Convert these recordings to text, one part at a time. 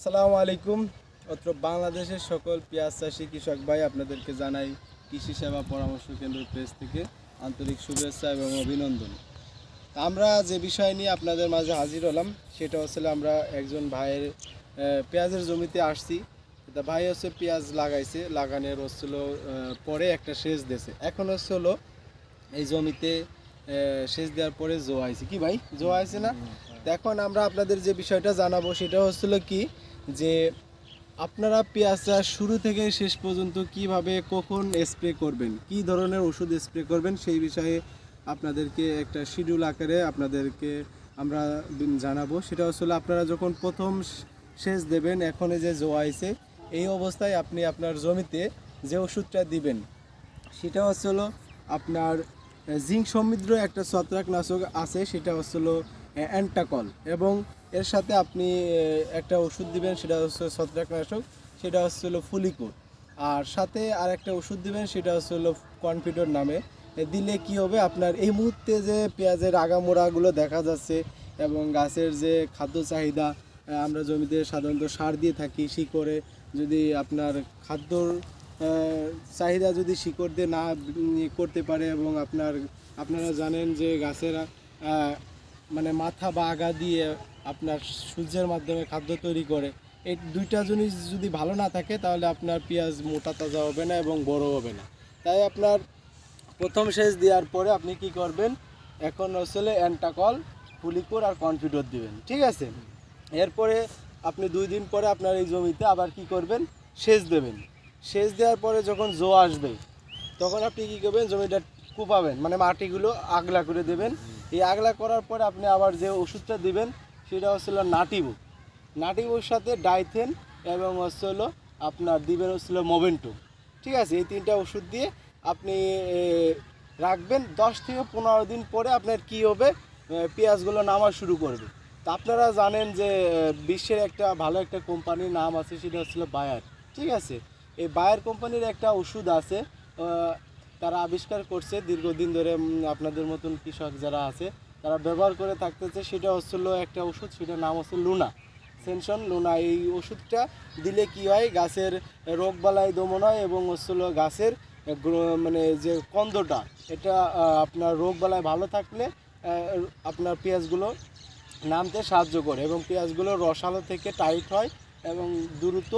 আসসালামু আলাইকুম। অত্র বাংলাদেশের সকল পেঁয়াজ চাষি কৃষক ভাই, আপনাদেরকে জানাই কৃষি সেবা পরামর্শ কেন্দ্র পেজ থেকে আন্তরিক শুভেচ্ছা এবং অভিনন্দন। আমরা যে বিষয় নিয়ে আপনাদের মাঝে হাজির হলাম, সেটা হচ্ছে আমরা একজন ভাইয়ের পেঁয়াজের জমিতে আসছি। তা ভাই হচ্ছে পেঁয়াজ লাগাইছে, লাগানোর হচ্ছিল পরে একটা সেচ দিয়েছে। এখন হচ্ছে হলো এই জমিতে সেচ দেওয়ার পরে জোয়াইছে। কি ভাই? জোয়াইছে না? তো এখন আমরা আপনাদের যে বিষয়টা জানাব সেটা হচ্ছিল কি যে আপনারা পেঁয়াজ চাষ শুরু থেকে শেষ পর্যন্ত কীভাবে কখন স্প্রে করবেন? কি ধরনের ওষুধ স্প্রে করবেন? সেই বিষয়ে আপনাদেরকে একটা শিডিউল আকারে আপনাদেরকে আমরা জানাব। সেটা হচ্ছিল আপনারা যখন প্রথম সেচ দেবেন এখন যে জোয়াইছে এই অবস্থায় আপনি আপনার জমিতে যে ওষুধটা দিবেন, সেটা হচ্ছিল আপনার জিঙ্ক সমৃদ্ধ একটা ছত্রাকনাশক আছে, সেটা হচ্ছিল অ্যান্টাকল এবং এর সাথে আপনি একটা ওষুধ দিবেন, সেটা হচ্ছে ছত্রাকনাশক, সেটা হচ্ছিল ফুলিকোর আর সাথে আর একটা ওষুধ দিবেন, সেটা হচ্ছিল কনফিডর নামে। দিলে কি হবে? আপনার এই মুহূর্তে যে পেঁয়াজের আগামোড়াগুলো দেখা যাচ্ছে এবং গাছের যে খাদ্য চাহিদা আমরা জমিতে সাধারণত সার দিয়ে থাকি, শিকড়ে যদি আপনার খাদ্যর চাহিদা যদি শিকড় দিয়ে না করতে পারে এবং আপনার, আপনারা জানেন যে গাছের মানে মাথা বা আগা দিয়ে আপনার সূর্যের মাধ্যমে খাদ্য তৈরি করে। এই দুইটা জিনিস যদি ভালো না থাকে, তাহলে আপনার পেঁয়াজ মোটা তাজা হবে না এবং বড় হবে না। তাই আপনার প্রথম সেচ দেওয়ার পরে আপনি কি করবেন, এখন আসলে অ্যান্টাকল পুলিকুর আর কনফিডর দিবেন, ঠিক আছে? এরপরে আপনি দুই দিন পরে আপনার এই জমিতে আবার কি করবেন, সেচ দেবেন। সেচ দেওয়ার পরে যখন জো আসবে, তখন আপনি কি করবেন, জমিটা কুপাবেন মানে মাটিগুলো আগলা করে দেবেন। এই আগলা করার পরে আপনি আবার যে ওষুধটা দিবেন, সেটা হচ্ছিল নাটিবুক নাটিবুর সাথে ডাইথেন এবং হচ্ছে হলো আপনার দিবেন হচ্ছিল মোভেন্টো ঠিক আছে? এই তিনটা ওষুধ দিয়ে আপনি রাখবেন। দশ থেকে পনেরো দিন পরে আপনার কি হবে? পেঁয়াজগুলো নামা শুরু করবে। তা আপনারা জানেন যে বিশ্বের একটা ভালো একটা কোম্পানির নাম আছে, সেটা হচ্ছিল বায়ার। ঠিক আছে? এই বায়ার কোম্পানির একটা ওষুধ আছে তারা আবিষ্কার করছে দীর্ঘদিন ধরে আপনাদের মতন কৃষক যারা আছে, তারা ব্যবহার করে থাকতেছে। সেটা হচ্ছিল একটা ওষুধ, সেটার নাম হচ্ছে লুনা সেনশন লুনা। এই ওষুধটা দিলে কি হয়, গাছের রোগ রোগবালাই দমন হয় এবং হচ্ছিল গাছের মানে যে কন্দটা, এটা আপনার রোগবালাই ভালো থাকলে আপনার পেঁয়াজগুলো নামতে সাহায্য করে এবং পেঁয়াজগুলো রসালো থেকে টাইট হয় এবং দ্রুত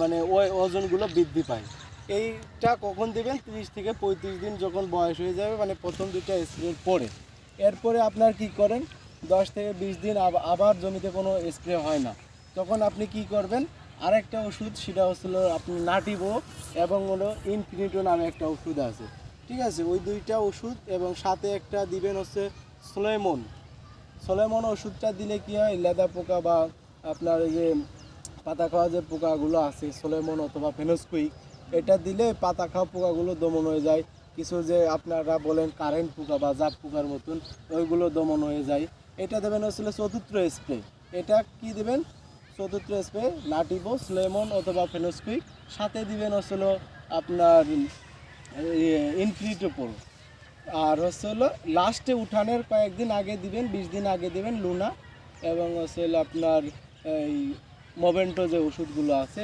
মানে ওই ওজনগুলো বৃদ্ধি পায়। এইটা কখন দেবেন? তিরিশ থেকে পঁয়ত্রিশ দিন যখন বয়স হয়ে যাবে মানে প্রথম দুইটা স্প্রের পরে। এরপরে আপনার কি করেন? দশ থেকে বিশ দিন আব- আবার জমিতে কোনো স্প্রে হয় না। তখন আপনি কি করবেন? আরেকটা ওষুধ, সেটা হচ্ছিল আপনি নাটিবো এবং হলো ইনফিনিটো নামে একটা ওষুধ আছে। ঠিক আছে? ওই দুইটা ওষুধ এবং সাথে একটা দিবেন হচ্ছে স্লোয়েমন সোলেমন ওষুধটা দিলে কি হয়? লেদা পোকা বা আপনার এই যে পাতা খাওয়া যে পোকাগুলো আছে, সোলেমন অথবা ফেনোসকুইক এটা দিলে পাতা খাওয়া পোকাগুলো দমন হয়ে যায়। কিছু যে আপনারা বলেন কারেন্ট পোকা বা জাপ পোকার মতন, ওইগুলো দমন হয়ে যায়। এটা দেবেন হচ্ছিল চতুর্থ স্প্রে এটা কি দেবেন? চতুর্থ স্প্রে নাটিবো স্লেমন অথবা ফেনোসকুইক সাথে দিবেন হচ্ছিল আপনার ইনফ্রিটোপোল আর হচ্ছে হলো লাস্টে উঠানের কয়েকদিন আগে দিবেন, বিশ দিন আগে দিবেন লুনা এবং হচ্ছে আপনার এই মোভেন্টো যে ওষুধগুলো আছে